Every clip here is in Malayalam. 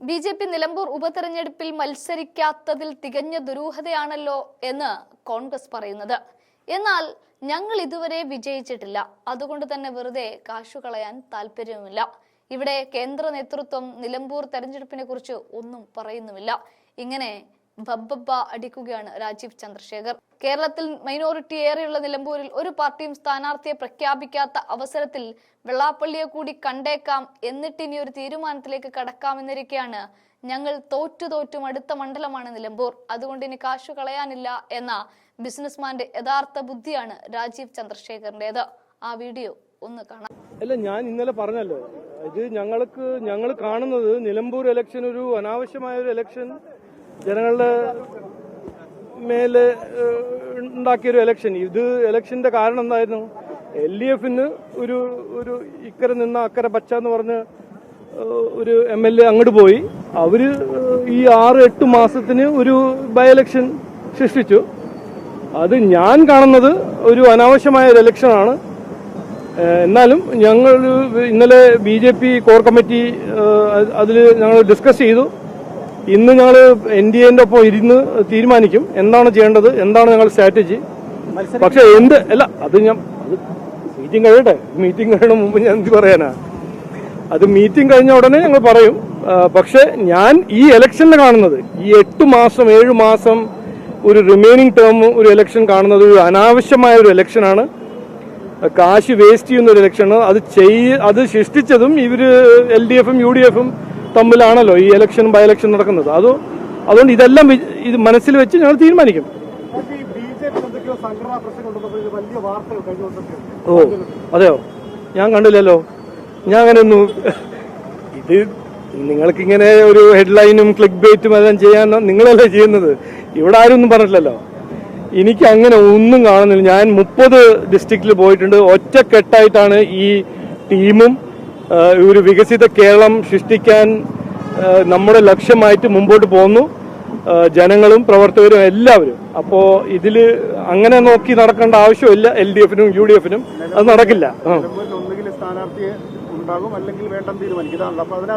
ബി ജെ പി നിലമ്പൂർ ഉപതെരഞ്ഞെടുപ്പിൽ മത്സരിക്കാത്തതിൽ തികഞ്ഞ ദുരൂഹതയാണല്ലോ എന്ന് കോൺഗ്രസ് പറയുന്നത്. എന്നാൽ ഞങ്ങൾ ഇതുവരെ വിജയിച്ചിട്ടില്ല. അതുകൊണ്ട് തന്നെ വെറുതെ കാശു കളയാൻ താല്പര്യവുമില്ല. ഇവിടെ കേന്ദ്ര നേതൃത്വം നിലമ്പൂർ തെരഞ്ഞെടുപ്പിനെ കുറിച്ച് ഒന്നും പറയുന്നുമില്ല. ഇങ്ങനെ ബബ്ബബ്ബ അടിക്കുകയാണ് രാജീവ് ചന്ദ്രശേഖർ. കേരളത്തിൽ മൈനോറിറ്റി ഏറെയുള്ള നിലമ്പൂരിൽ ഒരു പാർട്ടിയും സ്ഥാനാർത്ഥിയെ പ്രഖ്യാപിക്കാത്ത അവസരത്തിൽ വെള്ളാപ്പള്ളിയെ കൂടി കണ്ടേക്കാം എന്നിട്ട് ഇനി ഒരു തീരുമാനത്തിലേക്ക് കടക്കാമെന്നിരിക്കെയാണ് ഞങ്ങൾ തോറ്റു തോറ്റും അടുത്ത മണ്ഡലമാണ് നിലമ്പൂർ. അതുകൊണ്ട് ഇനി കാശു കളയാനില്ല എന്ന ബിസിനസ്മാന്റെ യഥാർത്ഥ ബുദ്ധിയാണ് രാജീവ് ചന്ദ്രശേഖറിന്റേത്. ആ വീഡിയോ ഒന്ന് കാണാം. അല്ല ഞാൻ ഇന്നലെ പറഞ്ഞല്ലോ ഇത് ഞങ്ങൾക്ക് ഞങ്ങൾ കാണുന്നത് നിലമ്പൂർ ഇലക്ഷൻ ഒരു അനാവശ്യമായ ഒരു ഇലക്ഷൻ ജനങ്ങളുടെ മേലെ ഉണ്ടാക്കിയൊരു എലക്ഷൻ ഇത് എലക്ഷന്റെ കാരണം എന്തായിരുന്നു? എൽ ഡി എഫിന് ഒരു ഒരു ഇക്കരെ നിന്ന അക്കരെ പച്ച എന്ന് പറഞ്ഞ് ഒരു എം എൽ എ അങ്ങോട്ട് പോയി. അവർ ഈ ആറ് എട്ട് മാസത്തിന് ഒരു ബൈ എലക്ഷൻ സൃഷ്ടിച്ചു. അത് ഞാൻ കാണുന്നത് ഒരു അനാവശ്യമായ ഒരു ഇലക്ഷനാണ് എന്നാലും ഞങ്ങൾ ഇന്നലെ B J P core committee അതിൽ ഞങ്ങൾ ഡിസ്കസ് ചെയ്തു. ഇന്ന് ഞങ്ങൾ എൻ ഡി എന്റെ ഒപ്പം ഇരുന്ന് തീരുമാനിക്കും എന്താണ് ചെയ്യേണ്ടത് എന്താണ് ഞങ്ങൾ സ്ട്രാറ്റജി പക്ഷെ എന്ത് അല്ല അത് ഞാൻ മീറ്റിംഗ് കഴിയട്ടെ. മീറ്റിംഗ് കഴിയണ മുമ്പ് ഞാൻ എന്ത് പറയാനാ? അത് മീറ്റിംഗ് കഴിഞ്ഞ ഉടനെ ഞങ്ങൾ പറയും. പക്ഷെ ഞാൻ ഈ ഇലക്ഷനിൽ കാണുന്നത് ഈ എട്ട് മാസം ഏഴ് മാസം ഒരു റിമൈനിങ് ടേം ഒരു ഇലക്ഷൻ കാണുന്നത് ഒരു അനാവശ്യമായ ഒരു ഇലക്ഷനാണ് കാശ് വേസ്റ്റ് ചെയ്യുന്ന ഒരു ഇലക്ഷനാണ് അത് ചെയ്യ അത് സൃഷ്ടിച്ചതും ഇവർ എൽ ഡി എഫും യു ഡി എഫും തമ്മിലാണല്ലോ ഈ ഇലക്ഷൻ ബൈ ഇലക്ഷൻ നടക്കുന്നത്. അത് അതുകൊണ്ട് ഇതെല്ലാം ഇത് മനസ്സിൽ വെച്ച് ഞങ്ങൾ തീരുമാനിക്കും. ഓ അതെയോ? ഞാൻ കണ്ടില്ലല്ലോ. ഞാൻ അങ്ങനെ ഒന്നും ഇത് നിങ്ങൾക്കിങ്ങനെ ഒരു ഹെഡ്ലൈനും ക്ലിക്ക് ബേറ്റും എല്ലാം ചെയ്യാൻ നിങ്ങളല്ലേ ചെയ്യുന്നത്? ഇവിടെ ആരും ഒന്നും പറഞ്ഞിട്ടില്ലല്ലോ. എനിക്ക് അങ്ങനെ ഒന്നും കാണുന്നില്ല. ഞാൻ മുപ്പത് ഡിസ്ട്രിക്റ്റിൽ പോയിട്ടുണ്ട്. ഒറ്റക്കെട്ടായിട്ടാണ് ഈ ടീമും ഒരു വികസിത കേരളം സൃഷ്ടിക്കാൻ നമ്മുടെ ലക്ഷ്യമായിട്ട് മുമ്പോട്ട് പോകുന്നു. ജനങ്ങളും പ്രവർത്തകരും എല്ലാവരും. അപ്പോൾ ഇതിൽ അങ്ങനെ നോക്കി നടക്കേണ്ട ആവശ്യമില്ല. എൽ ഡി എഫിനും യു ഡി എഫിനും. അത് നടക്കില്ല.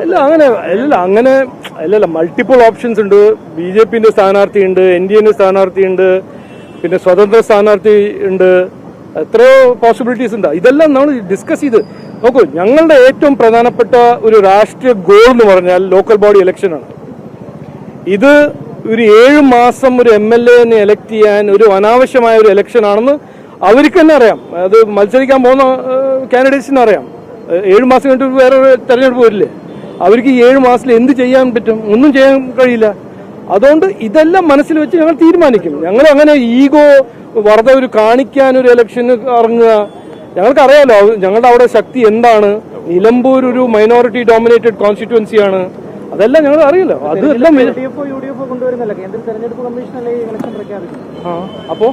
അല്ല അങ്ങനെ അല്ലല്ല അങ്ങനെ അല്ലല്ല മൾട്ടിപ്പിൾ ഓപ്ഷൻസ് ഉണ്ട്. ബി ജെ പിന്റെ സ്ഥാനാർത്ഥി ഉണ്ട് എൻ ഡി എന്റെ സ്ഥാനാർത്ഥി ഉണ്ട് പിന്നെ സ്വതന്ത്ര സ്ഥാനാർത്ഥി ഉണ്ട്. എത്രയോ പോസിബിലിറ്റീസ് ഉണ്ട്. ഇതെല്ലാം നമ്മൾ ഡിസ്കസ് ചെയ്ത് നോക്കൂ ഞങ്ങളുടെ ഏറ്റവും പ്രധാനപ്പെട്ട ഒരു രാഷ്ട്രീയ ഗോൾ എന്ന് പറഞ്ഞാൽ ലോക്കൽ ബോഡി ഇലക്ഷനാണ് ഇത് ഒരു ഏഴ് മാസം ഒരു എം എൽ എനെ എലക്ട് ചെയ്യാൻ ഒരു അനാവശ്യമായ ഒരു ഇലക്ഷൻ ആണെന്ന് അവർക്ക് തന്നെ അറിയാം. അത് മത്സരിക്കാൻ പോകുന്ന കാൻഡിഡേറ്റ്സിന് അറിയാം. ഏഴ് മാസം കഴിഞ്ഞിട്ട് വേറെ തെരഞ്ഞെടുപ്പ് വരില്ലേ? അവർക്ക് ഈ ഏഴ് മാസത്തിൽ എന്ത് ചെയ്യാൻ പറ്റും? ഒന്നും ചെയ്യാൻ കഴിയില്ല. അതുകൊണ്ട് ഇതെല്ലാം മനസ്സിൽ വെച്ച് ഞങ്ങൾ തീരുമാനിക്കും. ഞങ്ങൾ അങ്ങനെ ഈഗോ വെറുതെ ഒരു കാണിക്കാൻ ഒരു ഇലക്ഷന് ഇറങ്ങുക ഞങ്ങൾക്കറിയാലോ ഞങ്ങളുടെ അവിടെ ശക്തി എന്താണ്? നിലമ്പൂർ ഒരു മൈനോറിറ്റി ഡോമിനേറ്റഡ് കോൺസ്റ്റിറ്റ്യുവൻസിയാണ് അതെല്ലാം ഞങ്ങൾ അറിയില്ല. അതെല്ലാം അപ്പോ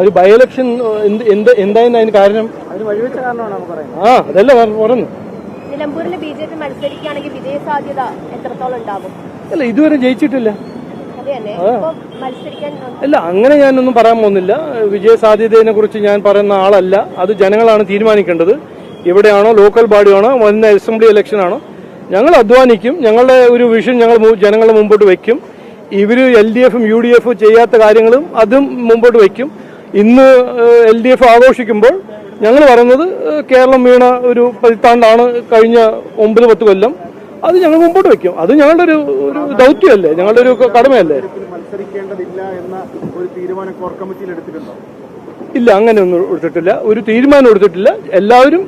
ഒരു ബൈ ഇലക്ഷൻ എന്ത് എന്ത് എന്തായിരുന്നു അതിന് കാരണം? ആ അതെല്ലാം പറ- പറഞ്ഞു നിലമ്പൂരിൽ ബി ജെ പി മത്സരിക്കുകയാണെങ്കിൽ വിജയ സാധ്യത എത്രത്തോളം ഉണ്ടാകും? അല്ല ഇതുവരെ ജയിച്ചിട്ടില്ല. അല്ല അങ്ങനെ ഞാനൊന്നും പറയാൻ പോകുന്നില്ല. വിജയ സാധ്യതയെ കുറിച്ച് ഞാൻ പറയുന്ന ആളല്ല. അത് ജനങ്ങളാണ് തീരുമാനിക്കേണ്ടത്. ഇവിടെയാണോ ലോക്കൽ ബോഡിയാണോ വന്ന അസംബ്ലി ഇലക്ഷൻ ആണോ? ഞങ്ങൾ അധ്വാനിക്കും. ഞങ്ങളുടെ ഒരു വിഷൻ ഞങ്ങൾ ജനങ്ങളെ മുമ്പോട്ട് വെക്കും. ഇവർ എൽ ഡി എഫും യു ഡി എഫും ചെയ്യാത്ത കാര്യങ്ങളും അതും മുമ്പോട്ട് വയ്ക്കും ഇന്ന് എൽ ഡി എഫ് ആഘോഷിക്കുമ്പോൾ ഞങ്ങൾ പറയുന്നത് കേരളം വീണ ഒരു പതിറ്റാണ്ടാണ് കഴിഞ്ഞ ഒമ്പത് പത്ത് കൊല്ലം. അത് ഞങ്ങൾ മുമ്പോട്ട് വെക്കും. അത് ഞങ്ങളുടെ ഒരു ഒരു ദൗത്യമല്ലേ? ഞങ്ങളുടെ ഒരു കടമയല്ലേ? ഇല്ല മത്സരിക്കേണ്ടതില്ല എന്ന ഒരു തീരുമാനം കോർ കമ്മിറ്റിയിൽ എടുത്തിട്ടുണ്ടോ? ഇല്ല അങ്ങനെയൊന്നും എടുത്തിട്ടില്ല. ഒരു തീരുമാനം എടുത്തിട്ടില്ല. എല്ലാവരും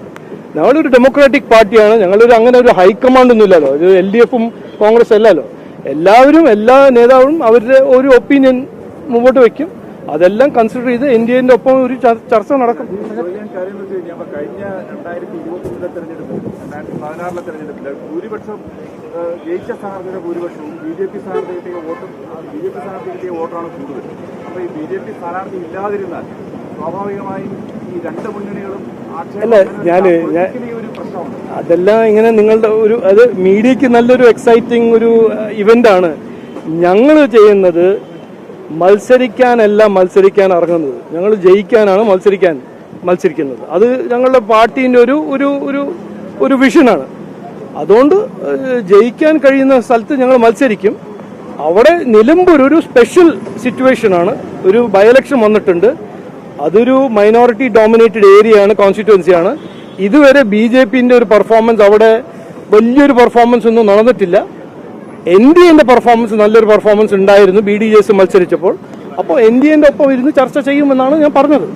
ഞങ്ങളൊരു ഡെമോക്രാറ്റിക് പാർട്ടിയാണ്. ഞങ്ങളൊരു അങ്ങനെ ഒരു ഹൈക്കമാൻഡ് ഒന്നും ഇല്ലല്ലോ. ഒരു എൽ ഡി എഫും കോൺഗ്രസ് അല്ലല്ലോ. എല്ലാവരും എല്ലാ നേതാവും അവരുടെ ഒരു ഒപ്പീനിയൻ മുമ്പോട്ട് വെക്കും. അതെല്ലാം കൺസിഡർ ചെയ്ത് ഇന്ത്യന്റെ ഒപ്പം ഒരു ചർച്ച നടക്കും. കഴിഞ്ഞ രണ്ടായിരത്തി ഇരുപത്തി രണ്ടായിരത്തി പതിനാറിലെ തെരഞ്ഞെടുപ്പിൽ ഭൂരിപക്ഷം ജയിച്ച സ്ഥാനാർത്ഥിയുടെ ഭൂരിപക്ഷവും ബി ജെ പി സ്ഥാനാർത്ഥി കിട്ടിയ വോട്ടും ബി ജെ പി സ്ഥാനാർത്ഥി കിട്ടിയ വോട്ടാണ് കൂടുതൽ. അപ്പോൾ ഈ ബി ജെ പി സ്ഥാനാർത്ഥി ഇല്ലാതിരുന്നാൽ സ്വാഭാവികമായും ഈ രണ്ട് മുന്നണികളും അല്ല, ഞാൻ ഞാൻ- അതെല്ലാം ഇങ്ങനെ നിങ്ങളുടെ ഒരു അത് മീഡിയക്ക് നല്ലൊരു എക്സൈറ്റിംഗ് ഒരു ഇവന്റ് ആണ്. ഞങ്ങൾ ചെയ്യുന്നത് മത്സരിക്കാനല്ല മത്സരിക്കാൻ ഇറങ്ങുന്നത്. ഞങ്ങൾ ജയിക്കാനാണ് മത്സരിക്കാൻ മത്സരിക്കുന്നത്. അത് ഞങ്ങളുടെ പാർട്ടീന്റെ ഒരു ഒരു ഒരു ഒരു വിഷനാണ് അതുകൊണ്ട് ജയിക്കാൻ കഴിയുന്ന സ്ഥലത്ത് ഞങ്ങൾ മത്സരിക്കും. അവിടെ നിലമ്പൂർ ഒരു സ്പെഷ്യൽ സിറ്റുവേഷനാണ് ഒരു ബൈ ഇലക്ഷൻ വന്നിട്ടുണ്ട്. അതൊരു മൈനോറിറ്റി ഡോമിനേറ്റഡ് ഏരിയയാണ് കോൺസ്റ്റിറ്റ്യുവൻസിയാണ് ഇതുവരെ ബി ജെ പിന്റെ ഒരു പെർഫോമൻസ് അവിടെ വലിയൊരു പെർഫോമൻസ് ഒന്നും നടന്നിട്ടില്ല. എൻ ഡി എന്റെ പെർഫോമൻസ് നല്ലൊരു പെർഫോമൻസ് ഉണ്ടായിരുന്നു ബി ഡി എസ് മത്സരിച്ചപ്പോൾ. അപ്പോൾ എൻ ഡി എന്റെ ഒപ്പം ഇരുന്ന് ചർച്ച ചെയ്യുമെന്നാണ് ഞാൻ പറഞ്ഞത്.